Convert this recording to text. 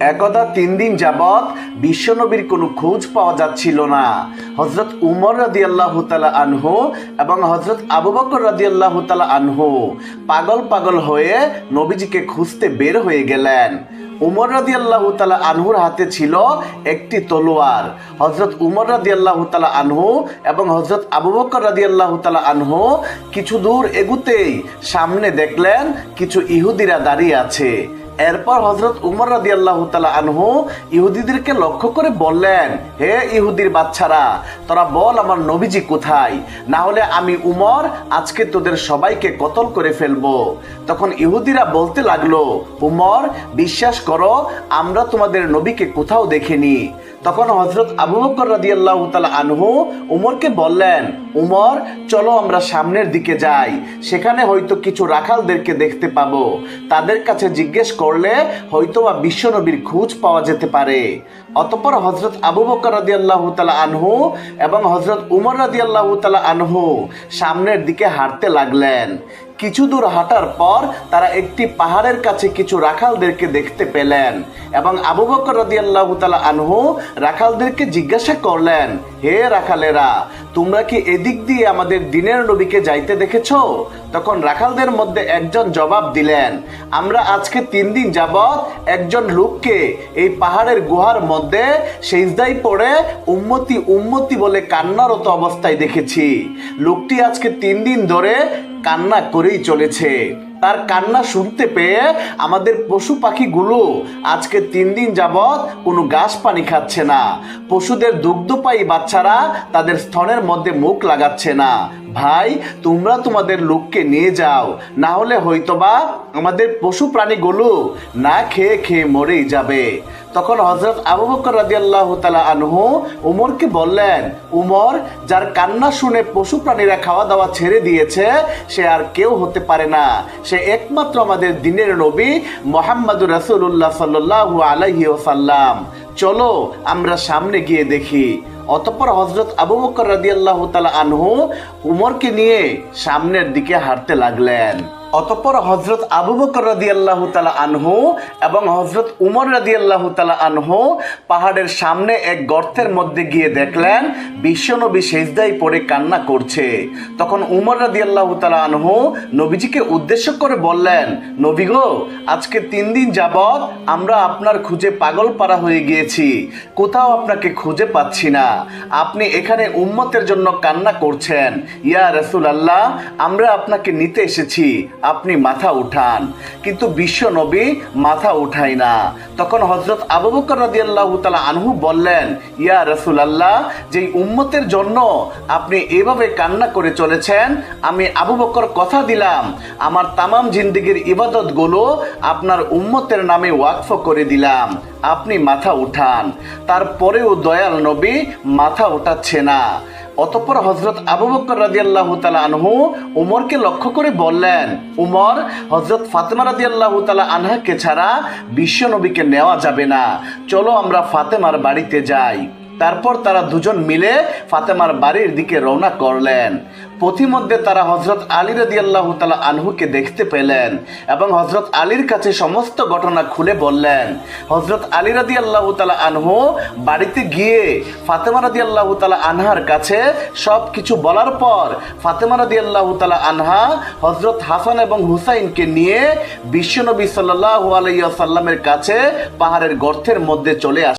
একদা তিন দিন যাবৎ বিশ্বনবীর কোনো খোঁজ পাওয়া যাচ্ছিল না। হজরত উমর রাদি আল্লাহ তালা আনহু এবং হজরত আবু বকর রাদি আল্লাহ তালা আনহু পাগল পাগল হয়ে নবীজিকে খুঁজতে বের হয়ে গেলেন। উমর রাদি আল্লাহ আনহুর হাতে ছিল একটি তলোয়ার। হজরত উমর রাদি আল্লাহ আনহু এবং হজরত আবু বকর রাদি আল্লাহ আনহু কিছু দূর এগুতেই সামনে দেখলেন কিছু ইহুদিরা দাঁড়িয়ে আছে। এরপর হজরত উমর রাদি আল্লাহ আনহু ইহুদিদেরকে লক্ষ্য করে বললেন, হে ইহুদির বাচ্চারা, তোরা বল আমার নবীজি কোথায়? না হলে আমি উমর, আজকে তোদের সবাইকে কতল করে ফেলব। তখন ইহুদিরা বলতে লাগল, উমর, বিশ্বাস করো, আমরা তোমাদের নবীকে কোথাও দেখিনি। তখন হজরত আবু বকর রাদি আল্লাহ আনহু উমরকে বললেন উমর, চলো আমরা সামনের দিকে যাই। সেখানে হয়তো কিছু রাখালদেরকে দেখতে পাবো। তাদের কাছে জিজ্ঞেস করলে হয়তো বা বিশ্বনবীর খোঁজ পাওয়া যেতে পারে। অতপর হজরত আবু বকর রাদি আল্লাহ তালা আনহু এবং হজরত উমর রাদি আল্লাহ তালা আনহু সামনের দিকে হাঁটতে লাগলেন। কিছু দূর হাঁটার পর তারা একটি পাহাড়ের কাছে কিছু রাখালদেরকে দেখতে পেলেন এবং আবু বকর রাদিয়াল্লাহু তাআলা আনহু রাখালদেরকে জিজ্ঞাসা করলেন, হে রাখালেরা, তোমরা কি এদিক দিয়ে আমাদের দিনের নবীকে যাইতে দেখেছ? তখন রাখালদের মধ্যে একজন জবাব দিলেন, আমরা আজকে তিন দিন যাবৎ একজন লোককে এই পাহাড়ের গুহার মধ্যে সেজদাই পড়ে উম্মতি উম্মতি বলে কান্নারত অবস্থায় দেখেছি। লোকটি আজকে তিন দিন ধরে কান্না করেই চলেছে। তার কান্না শুনতে পেয়ে আমাদের পশু পাখিগুলো আজকে তিন দিন যাবৎ কোনো ঘাস পানি খাচ্ছে না। পশুদের দুগ্ধপায়ী বাচ্চারা তাদের স্তনের মধ্যে মুখ লাগাচ্ছে না। ভাই, তোমরা তোমাদের লোককে নিয়ে যাও, না হলে হয়তোবা আমাদের পশু প্রাণীগুলো না খেয়ে খেয়ে মরেই যাবে। তখন হজরত আবু বকর রাদিয়াল্লাহু তাআলা আনহু উমরকে বললেন, উমর, যার কান্না শুনে পশু প্রাণীরা খাওয়া দাওয়া ছেড়ে দিয়েছে, সে আর কেউ হতে পারে না। সে একমাত্র আমাদের দিনের নবী মোহাম্মদুর রাসূলুল্লাহ সাল্লাল্লাহু আলাইহি ওয়াসাল্লাম। চলো আমরা সামনে গিয়ে দেখি। অতঃপর হজরত আবু বকর রাদিয়াল্লাহু তাআলা আনহু উমরকে নিয়ে সামনের দিকে হাঁটতে লাগলেন। অতঃপর হজরত আবু বকর রাদি আল্লাহ তালা আনহু এবং হজরত উমর রাদি আল্লাহ তালা আনহু পাহাড়ের সামনে এক গর্তের মধ্যে গিয়ে দেখলেন বিশ্বনবী সেজদাই পড়ে কান্না করছে। তখন উমর রাদি আল্লাহ তালা আনহু নবীজিকে উদ্দেশ্য করে বললেন, নবী গো, আজকে তিন দিন যাবৎ আমরা আপনার খুঁজে পাগল পাড়া হয়ে গিয়েছি। কোথাও আপনাকে খুঁজে পাচ্ছি না। আপনি এখানে উম্মতের জন্য কান্না করছেন। ইয়া রসুল আল্লাহ আমরা আপনাকে নিতে এসেছি। আপনি মাথা উঠান। কিন্তু বিশ্ব নবী মাথা উঠায় না। তখন হজরত আবু বকর রাদিয়াল্লাহু তাআলা আনহু বললেন, ইয়া রসুল আল্লাহ যেই উম্মতের জন্য আপনি এভাবে কান্না করে চলেছেন, আমি আবু বকর কথা দিলাম। আমার তামাম জিন্দিগির ইবাদতগুলো আপনার উম্মতের নামে ওয়াকফ করে দিলাম। আপনি মাথা উঠান। তারপরেও দয়াল নবী মাথা উঠাচ্ছে না। অতঃপর হজরত আবু বকর রাজি আল্লাহ আনহু উমরকে লক্ষ্য করে বললেন, উমর হজরত ফাতেমা রাজি আল্লাহ তালা আনহাকে ছাড়া বিশ্ব নবীকে নেওয়া যাবে না। চলো আমরা ফাতেমার বাড়িতে যাই। তারপর তারা দুজন মিলে ফাতেমার বাড়ির দিকে রওনা করলেন। পথিমধ্যে তারা হজরত আলী রাদি আল্লাহ তালা আনহুকে দেখতে পেলেন এবং হজরত আলীর কাছে সমস্ত ঘটনা খুলে বললেন। হজরত আলী রাদি আল্লাহ তালা আনহু বাড়িতে গিয়ে ফাতেমা রাদি আল্লাহ তালা আনহার কাছে সব কিছু বলার পর ফাতেমা রাদি আল্লাহ তালা আনহা হজরত হাসান এবং হুসাইনকে নিয়ে বিশ্বনবী সাল্লাহ আলাইসাল্লামের কাছে পাহাড়ের গর্তের মধ্যে চলে আসে